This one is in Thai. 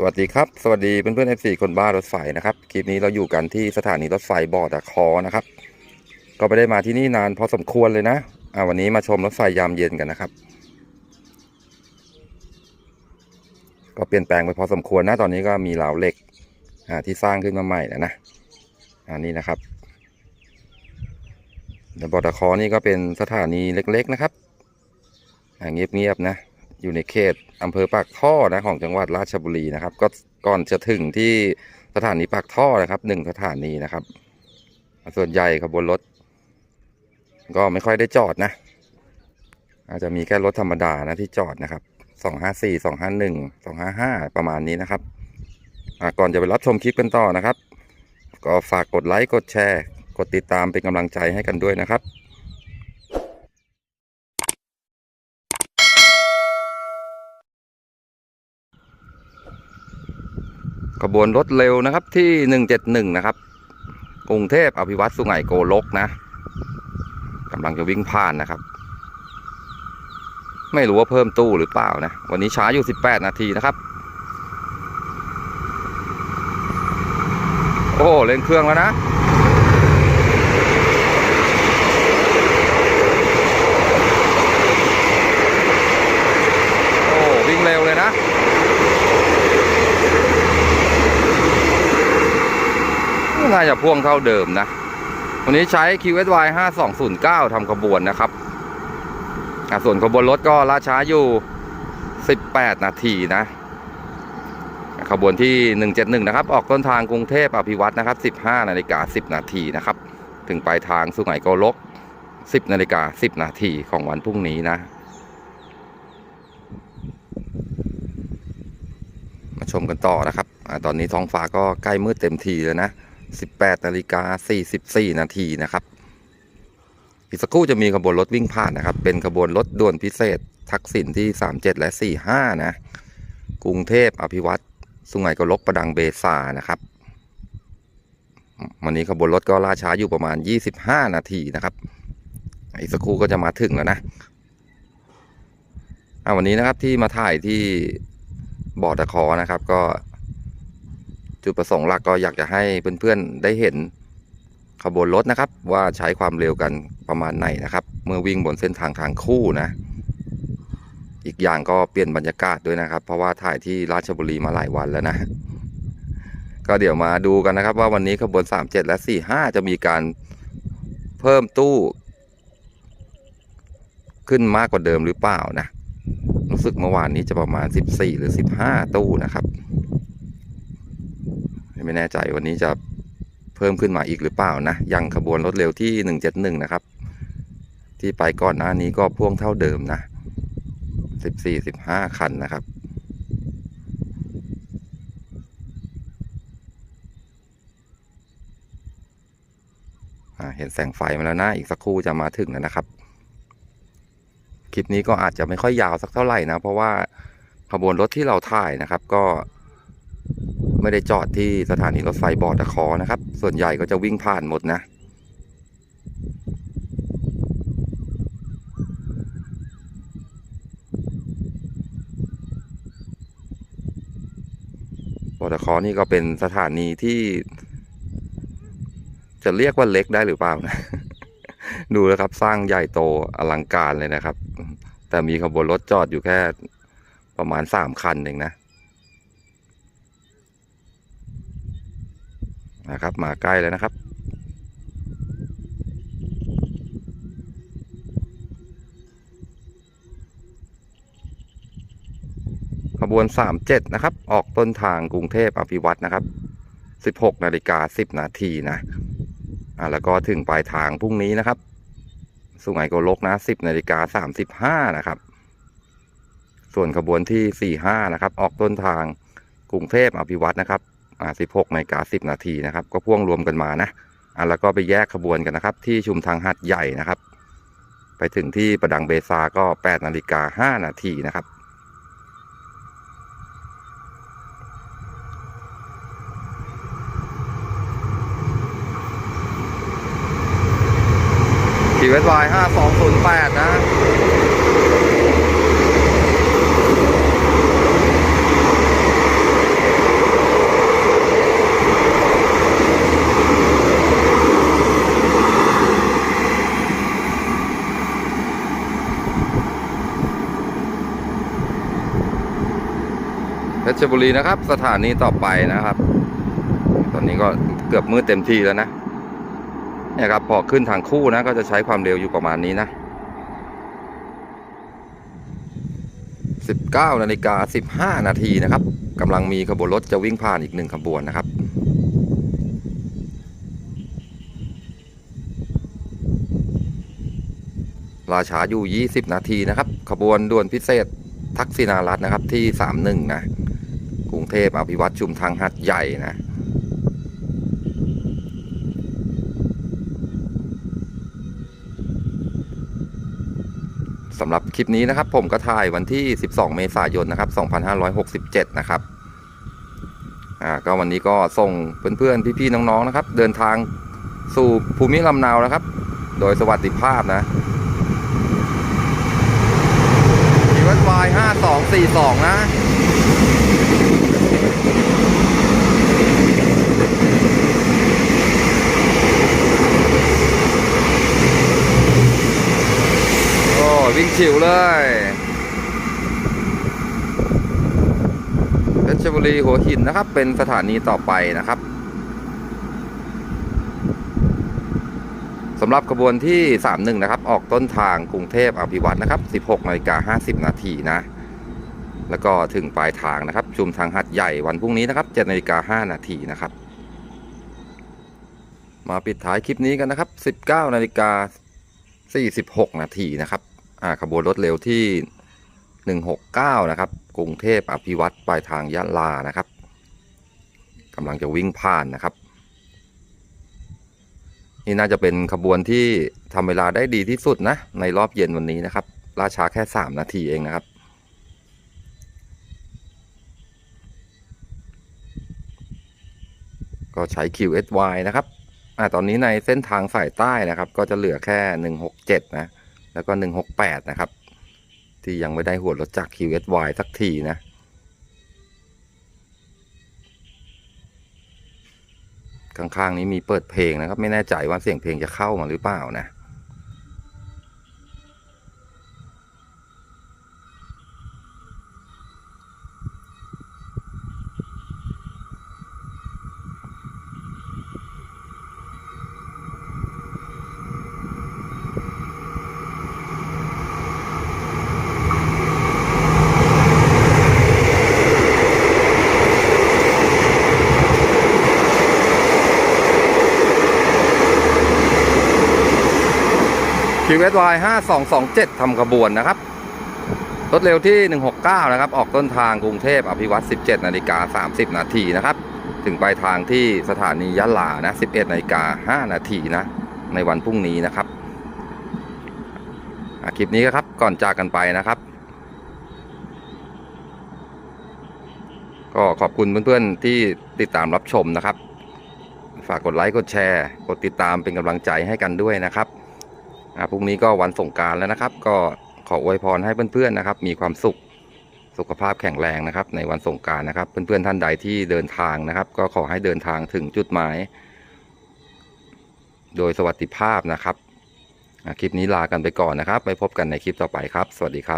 สวัสดีครับ สวัสดีเพื่อนเพื่อนเอฟซีคนบ้ารถไฟนะครับ คลิปนี้เราอยู่กันที่สถานีรถไฟบ่อตะคอนะครับ ก็ไปได้มาที่นี่นานพอสมควรเลยนะอ่าวันนี้มาชมรถไฟยามเย็นกันนะครับ ก็เปลี่ยนแปลงไปพอสมควรนะตอนนี้ก็มีราเหล็กอ่าที่สร้างขึ้นมาใหม่แล้วนะอันนี้นะครับบ่อตะคอนี่ก็เป็นสถานีเล็ก ๆนะครับอ่าเงียบๆนะ อยู่ในเขตอำเภอปากท่อนะของจังหวัดราชบุรีนะครับ ก็ก่อนจะถึงที่สถานีปากท่อนะครับหนึ่งสถานีนะครับ ส่วนใหญ่ขบวนรถ ก็ไม่ค่อยได้จอดนะ อาจจะมีแค่รถธรรมดานะที่จอดนะครับสองห้าสี่สองห้าหนึ่งสองห้าห้าประมาณนี้นะครับก่อนจะไปรับชมคลิปกันต่อนะครับ ก็ฝากกดไลค์กดแชร์ กดติดตามเป็นกำลังใจให้กันด้วยนะครับ บวนรถเร็วนะครับที่ 171 นะครับ กรุงเทพอภิวัตสุไหงโกลกนะกำลังจะวิ่งผ่านนะครับ ไม่รู้ว่าเพิ่มตู้หรือเปล่านะ วันนี้ช้าอยู่ 18 นาทีนะครับ โอ้เร่งเครื่องแล้วนะ โอ้วิ่งเร็วเลยนะ น่า จะพ่วงเท่าเดิมนะ วันนี้ใช้ QSY 5209ทำขบวนนะครับ ส่วนขบวนรถก็ล่าช้าอยู่ 18 นาทีนะ ขบวนที่ 171 นะครับ ออกต้นทางกรุงเทพอภิวัตนะครับ 15 นาฬิกา 10 นาทีนะครับ ถึงปลายทางสุไหงโกลก 10 นาฬิกา 10 นาทีของวันพรุ่งนี้นะมาชมกันต่อนะครับอตอนนี้ท้องฟ้าก็ใกล้มืดเต็มทีแล้วนะ 18นาฬิกา44 นาทีนะครับ อีกสักครู่จะมีขบวนรถวิ่งผ่านนะครับ เป็นขบวนรถด่วนพิเศษ ทักษิณที่ 37 และ 45 นะ กรุงเทพอภิวัตสุไหงโกลกประดังเบซานะครับวันนี้ขบวนรถก็ล่าช้าอยู่ประมาณ 25 นาทีนะครับ อีกสักครู่ก็จะมาถึงแล้วนะอ่าวันนี้นะครับที่มาถ่ายที่บ่อตะคอนะครับ ก็ จุดประสงค์หลักก็อยากจะให้เพื่อนๆได้เห็นขบวนรถนะครับ ว่าใช้ความเร็วกันประมาณไหนนะครับ เมื่อวิ่งบนเส้นทางทางคู่นะ อีกอย่างก็เปลี่ยนบรรยากาศด้วยนะครับ เพราะว่าถ่ายที่ราชบุรีมาหลายวันแล้วนะ ก็เดี๋ยวมาดูกันนะครับ ว่าวันนี้ขบวน 37 และ 45 จะมีการเพิ่มตู้ ขึ้นมากกว่าเดิมหรือเปล่านะรู้สึกเมื่อวานนี้จะประมาณ 14 หรือ 15 ตู้นะครับ ไม่แน่ใจวันนี้จะเพิ่มขึ้นมาอีกหรือเปล่านะ ยังขบวนรถเร็วที่ 171 นะครับ ที่ไปก่อนหน้านี้ก็พ่วงเท่าเดิมนะ 14 15 คันนะครับอ่าเห็นแสงไฟมาแล้วนะ อีกสักครู่จะมาถึงแล้วนะครับ คลิปนี้ก็อาจจะไม่ค่อยยาวสักเท่าไหร่นะ เพราะว่าขบวนรถที่เราถ่ายนะครับ ก็ ไม่ได้จอดที่สถานีรถไฟบอตะคอนะครับ ส่วนใหญ่ก็จะวิ่งผ่านหมดนะบอตะคอนี่ก็เป็นสถานีที่ จะเรียกว่าเล็กได้หรือเปล่านะ ดูแล้วครับสร้างใหญ่โตอลังการเลยนะครับ แต่มีขบวนรถจอดอยู่แค่ประมาณสามคันเองนะ นะครับ มาใกล้แล้วนะครับ ขบวน 37 นะครับ ออกต้นทางกรุงเทพอภิวัตนะครับ 16นาฬิกา10 นาทีนะอ่าแล้วก็ถึงปลายทางพรุ่งนี้นะครับ สุไหงโกลกนะ 10นาฬิกา35 นะครับ ส่วนขบวนที่ 45 นะครับ ออกต้นทางกรุงเทพอภิวัตนะครับ อ่า16นาฬิกา10นาทีนะครับ ก็พ่วงรวมกันมานะอ่าแล้วก็ไปแยกขบวนกันนะครับ ที่ชุมทางหัดใหญ่นะครับ ไปถึงที่ประดังเบซาก็8นาฬิกา5นาทีนะครับทีเวสวายห้าสองศูนย์แปดนะ ชรบุรีนะครับ สถานีต่อไปนะครับ ตอนนี้ก็เกือบมืดเต็มที่แล้วนะเนี่ยครับพอขึ้นทางคู่นะก็จะใช้ความเร็วอยู่ประมาณนี้นะ 19นาฬิกา15 นาทีนะครับกำลังมีขบวนรถจะวิ่งผ่านอีกหนึ่งขบวนนะครับราชาอยู่ 20 นาทีนะครับ ขบวนด่วนพิเศษทักษิณารัตน์นะครับที่ 31 นะ กรุงเทพอภิวัตชุมทางหัดใหญ่นะ สำหรับคลิปนี้นะครับ ผมก็ถ่ายวันที่ 12 เมษายนนะครับ 2567 นะครับ อ่าก็วันนี้ก็ส่งเพื่อนๆ พี่ๆ น้องๆ นะครับ เดินทางสู่ภูมิลำเนานะครับ โดยสวัสดิภาพนะทีวัดวาย5242 นะ โอ้วิ่งฉิวเลยเพชรบุรีหัวหินนะครับ เป็นสถานีต่อไปนะครับสำหรับขบวนที่ 31 นะครับ ออกต้นทางกรุงเทพอภิวัตนะครับ 16นาฬิกา50 นาทีนะ แล้วก็ถึงปลายทางนะครับ ชุมทางหัดใหญ่วันพรุ่งนี้นะครับ7นาฬิกา5นาทีนะครับ มาปิดท้ายคลิปนี้กันนะครับ 19นาฬิกา46 นาทีนะครับ ขบวนรถเร็วที่ 169 นะครับ กรุงเทพอภิวัตปลายทางยะลานะครับกำลังจะวิ่งผ่านนะครับ นี่น่าจะเป็นขบวนที่ทำเวลาได้ดีที่สุดนะ ในรอบเย็นวันนี้นะครับราชาแค่ 3 นาทีเองนะครับก็ใช้ QSY นะครับ อ่า ตอนนี้ในเส้นทางสายใต้นะครับ ก็จะเหลือแค่ 167 นะ แล้วก็ 168 นะครับ ที่ยังไม่ได้หัวรถจาก QSY สักทีนะ ข้างๆนี้มีเปิดเพลงนะครับ ไม่แน่ใจว่าเสียงเพลงจะเข้ามาหรือเปล่านะ QSY 5227ทำขบวนนะครับ รถเร็วที่ 169 นะครับ ออกต้นทางกรุงเทพอภิวัต17 นาฬิกา 30 นาทีนะครับ ถึงปลายทางที่สถานียะลานะ 11 นาฬิกา 5 นาทีนะ ในวันพรุ่งนี้นะครับคลิปนี้ครับ ก่อนจากกันไปนะครับ ก็ขอบคุณเพื่อนๆที่ติดตามรับชมนะครับ ฝากกดไลค์ กดแชร์ กดติดตามเป็นกำลังใจให้กันด้วยนะครับ พรุ่งนี้ก็วันสงการแล้วนะครับ ก็ขออวยพรให้เพื่อนๆนะครับ มีความสุขสุขภาพแข็งแรงนะครับ ในวันสงการนะครับ เพื่อนๆท่านใดที่เดินทางนะครับ ก็ขอให้เดินทางถึงจุดหมาย โดยสวัสดิภาพนะครับคลิปนี้ลากันไปก่อนนะครับไปพบกันในคลิปต่อไปครับ สวัสดีครับ